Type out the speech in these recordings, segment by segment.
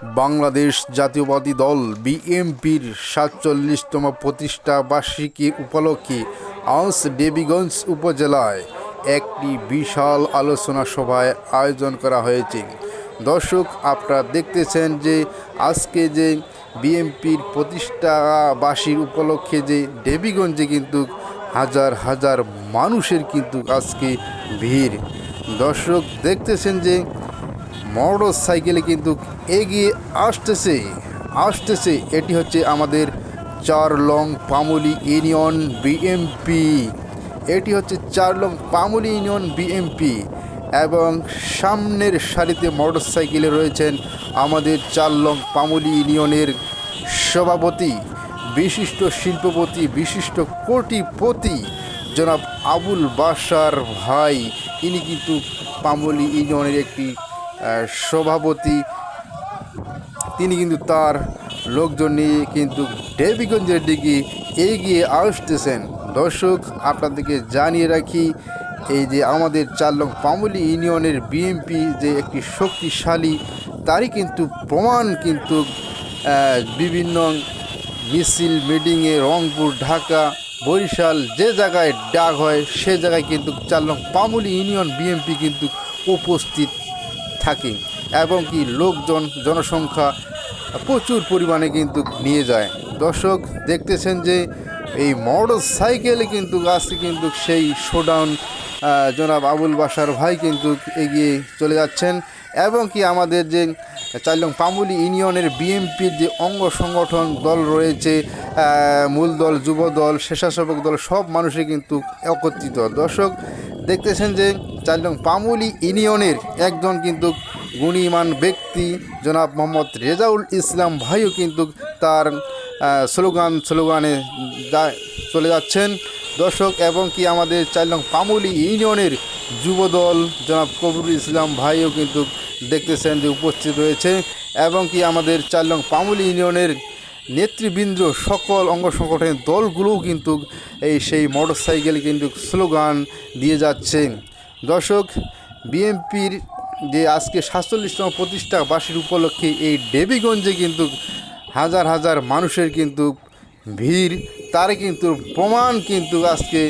বাংলাদেশ জাতীয়বাদী দল বিএনপির সাতচল্লিশতম প্রতিষ্ঠা বার্ষিকী উপলক্ষে আজ দেবীগঞ্জ উপজেলায় একটি বিশাল আলোচনা সভায় আয়োজন করা হয়েছে। দর্শক, আপনারা দেখতেছেন যে আজকে যে বিএনপির প্রতিষ্ঠা বার্ষিক উপলক্ষে যে দেবীগঞ্জে কিন্তু হাজার হাজার মানুষের কিন্তু আজকে ভিড়। দর্শক, দেখতেছেন যে মোটর সাইকেলে কিন্তু এগিয়ে আসতেছে আসতেছে। এটি হচ্ছে আমাদের চার লং পামুলি ইউনিয়ন বিএমপি। এটি হচ্ছে চার লং পামুলি ইউনিয়ন বিএমপি এবং সামনের সারিতে মোটর সাইকেলে রয়েছেন আমাদের চার লং পামুলি ইউনিয়নের সভাপতি, বিশিষ্ট শিল্পপতি, বিশিষ্ট কোটিপতি জনাব আবুল বাসার ভাই। ইনি কিন্তু পামুলি ইউনিয়নের একটি সভাপতি, তিনি কিন্তু তার লোকজন নিয়ে কিন্তু দেবীগঞ্জের দিকে এগিয়ে আসতেছেন। দর্শক, আপনাদেরকে জানিয়ে রাখি, এই যে আমাদের চার লং পামলি ইউনিয়নের বিএমপি যে একটি শক্তিশালী, তারই কিন্তু প্রমাণ কিন্তু বিভিন্ন মিছিল মিটিংয়ে রংপুর, ঢাকা, বরিশাল যে জায়গায় ডাক হয়, সে জায়গায় কিন্তু চার লং পামুলি ইউনিয়ন বিএমপি কিন্তু উপস্থিত থাকে এবং কি লোকজন, জনসংখ্যা প্রচুর পরিমাণে কিন্তু নিয়ে যায়। দর্শক, দেখতেছেন যে এই মোটর সাইকেলে কিন্তু আজকে কিন্তু সেই শোডাউন জনাব আবুল বাসার ভাই কিন্তু এগিয়ে চলে যাচ্ছেন এবং কি আমাদের যে চাইলং পামুলি ইউনিয়নের বিএমপির যে অঙ্গ সংগঠন দল রয়েছে মূল দল, যুব দল, স্বেচ্ছাসেবক দল, সব মানুষই কিন্তু একত্রিত। দর্শক, দেখতেছেন যে চাইলং পামুলি ইউনিয়নের একজন কিন্তু গুণীমান ব্যক্তি, জনাব মোহাম্মদ রেজাউল ইসলাম ভাইও কিন্তু তার স্লোগান, স্লোগানে চলে যাচ্ছেন। দর্শক, এবং কি আমাদের চাইলং পামুলি ইউনিয়নের যুবদল জনাব কবিরুল ইসলাম ভাইও কিন্তু দেখতেছেন যে উপস্থিত রয়েছে এবং কি আমাদের চাইলং পামুলি ইউনিয়নের নেতৃবৃন্দ সকল অঙ্গ সংগঠনের দলগুলোও কিন্তু এই সেই মোটর সাইকেল কিন্তু স্লোগান দিয়ে যাচ্ছে। দর্শক, বিএনপির যে আজকে সাতচল্লিশতম প্রতিষ্ঠা বার্ষিক উপলক্ষে এই দেবীগঞ্জে কিন্তু হাজার হাজার মানুষের কিন্তু ভিড়, তার কিন্তু প্রমাণ কিন্তু আজকে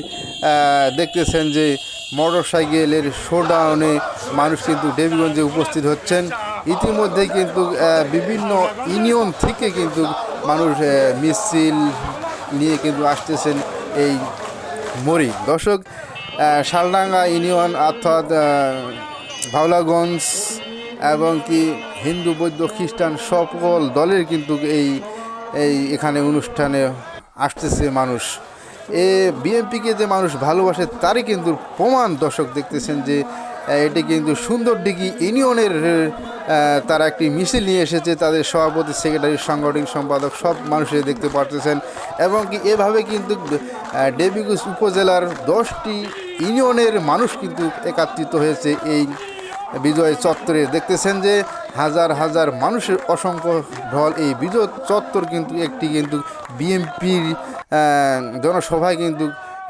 দেখতেছেন যে মোটর সাইকেলের শোডাউনে মানুষ কিন্তু দেবীগঞ্জে উপস্থিত হচ্ছেন। ইতিমধ্যে কিন্তু বিভিন্ন ইউনিয়ন থেকে কিন্তু মানুষ মিছিল নিয়ে কিন্তু আসতেছেন এই মরি দর্শক শালডাঙ্গা ইউনিয়ন অর্থাৎ ভাওলাগঞ্জ এবং কি হিন্দু, বৌদ্ধ, খ্রিস্টান সকল দলের কিন্তু এই এই এখানে অনুষ্ঠানে আসতেছে মানুষ। এ বিএনপিকে যে মানুষ ভালোবাসে, তারই কিন্তু প্রমাণ দর্শক দেখতেছেন যে এটি কিন্তু সুন্দর ডিগি ইউনিয়নের তারা একটি মিছিল নিয়ে এসেছে। তাদের সভাপতি, সেক্রেটারি, সাংগঠনিক সম্পাদক সব মানুষের দেখতে পারতেছেন এবং কি এভাবে কিন্তু দেবীগঞ্জ উপজেলার দশটি ইউনিয়নের মানুষ কিন্তু একত্রিত হয়েছে এই বিজয় চত্বরে। দেখতেছেন যে, হাজার হাজার মানুষের অসংখ্য ঢল এই বিজয় চত্বর কিন্তু, একটি কিন্তু বিএনপির জনসভায় কিন্তু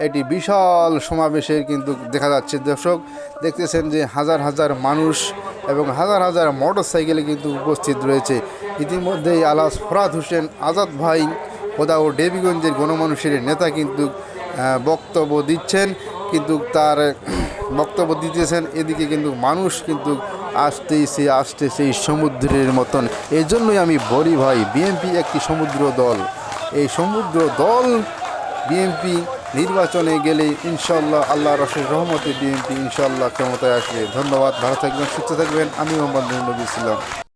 এটি বিশাল সমাবেশের কিন্তু দেখা যাচ্ছে। দর্শক, দেখতেছেন যে হাজার হাজার মানুষ এবং হাজার হাজার মোটর সাইকেলে কিন্তু উপস্থিত রয়েছে। ইতিমধ্যেই আলাস ফরাদ হোসেন, আজাদ ভাই, খোদা ও দেবীগঞ্জের গণমানুষের নেতা কিন্তু বক্তব্য দিচ্ছেন। কিন্তু তার বক্তব্য দিতেছেন, এদিকে কিন্তু মানুষ কিন্তু আসতেইছে আসতেছে এই সমুদ্রের মতন। এই জন্যই আমি বলি ভাই, বিএনপি একটি সমুদ্র দল। এই সমুদ্র দল বিএনপি নির্বাচনে গেলে ইনশাল্লাহ আল্লাহ রসুল রহমতে বিএনপি ইনশাল্লাহ ক্ষমতায় আসবে। ধন্যবাদ, ভালো থাকবেন, সুস্থ থাকবেন। আমি মোহাম্মদ নবী ইসলাম।